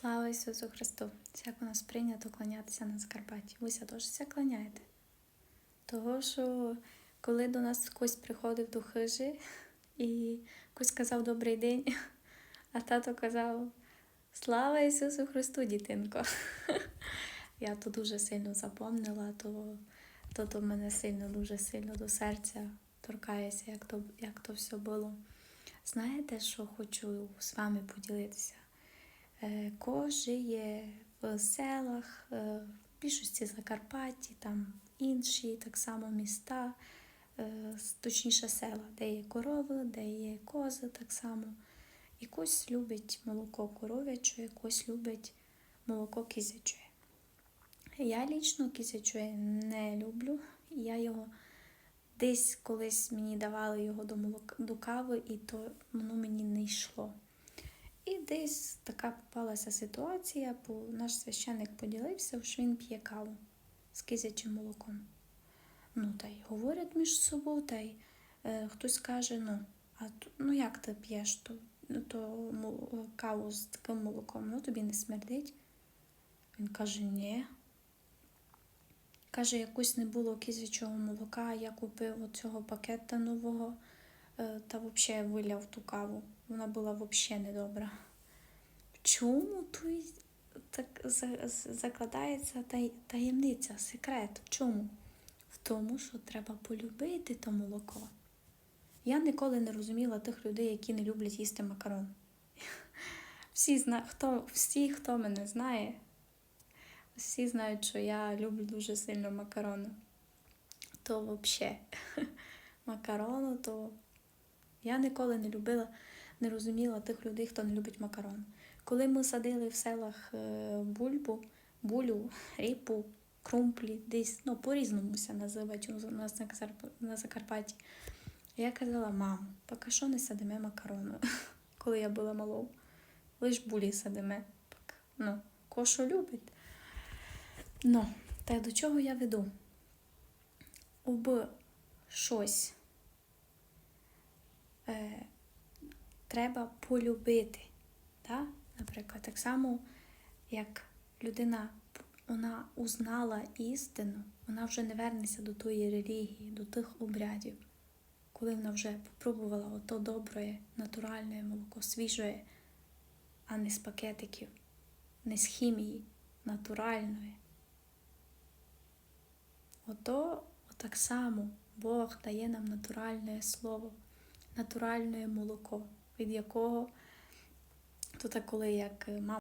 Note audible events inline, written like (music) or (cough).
Слава Ісусу Христу! Як у нас прийнято кланятися на Закарпатті. Вися теж ся кланяєте. Того, що коли до нас хтось приходив до хижі і хтось казав добрий день, а тато казав Слава Ісусу Христу, дітинко. (laughs) Я то дуже сильно запомнила, то, то, то мене сильно, дуже сильно до серця торкається, як то, як то все було. Знаєте, що хочу з вами поділитися? Е, Ко жиє в селах, е, в більшості Закарпатті, там інші так само міста, е, точніше села, де є корови, де є кози так само. І Когось любить молоко коров'яче, когось любить молоко кізяче. Я лічно кізяче не люблю. Я його десь колись мені давали його до молока до кави, і то воно мені не йшло. І десь така попалася ситуація, бо наш священник поділився, що він п'є каву з кизячим молоком. Ну, та й говорять між собою, та й е, хтось каже, ну, а ну як ти п'єш то, то каву з таким молоком, ну тобі не смердить. Він каже, ні. Каже, якось не було кізячого молока, я купив оцього пакета нового та взагалі виляв ту каву. Вона була взагалі недобра. Чому тут так закладається таємниця, секрет? В чому? В тому, що треба полюбити то молоко. Я ніколи не розуміла тих людей, які не люблять їсти макарон. (laughs) Всі, зна... хто... Всі, хто мене знає, всі знають, що я люблю дуже сильно макарони. То взагалі, (laughs) макарону, то я ніколи не любила, не розуміла тих людей, хто не любить макарон. Коли ми садили в селах е, бульбу, булю, ріпу, крумплі, десь, ну, по-різному ся називають у нас на, Закарпатті. Я казала, мам, поки що не садиме макарону, (laughs) коли я була малою. Лиш булі садиме. Ну, кошу любить. Ну, та до чого я веду? Об щось е, треба полюбити. Да? Наприклад, так само, як людина вона узнала істину, вона вже не вернеться до тої релігії, до тих обрядів, коли вона вже попробувала ото добре, натуральне молоко, свіже, а не з пакетиків, не з хімії, натуральної. Ото так само Бог дає нам натуральне слово, натуральне молоко, від якого то так коли як мама.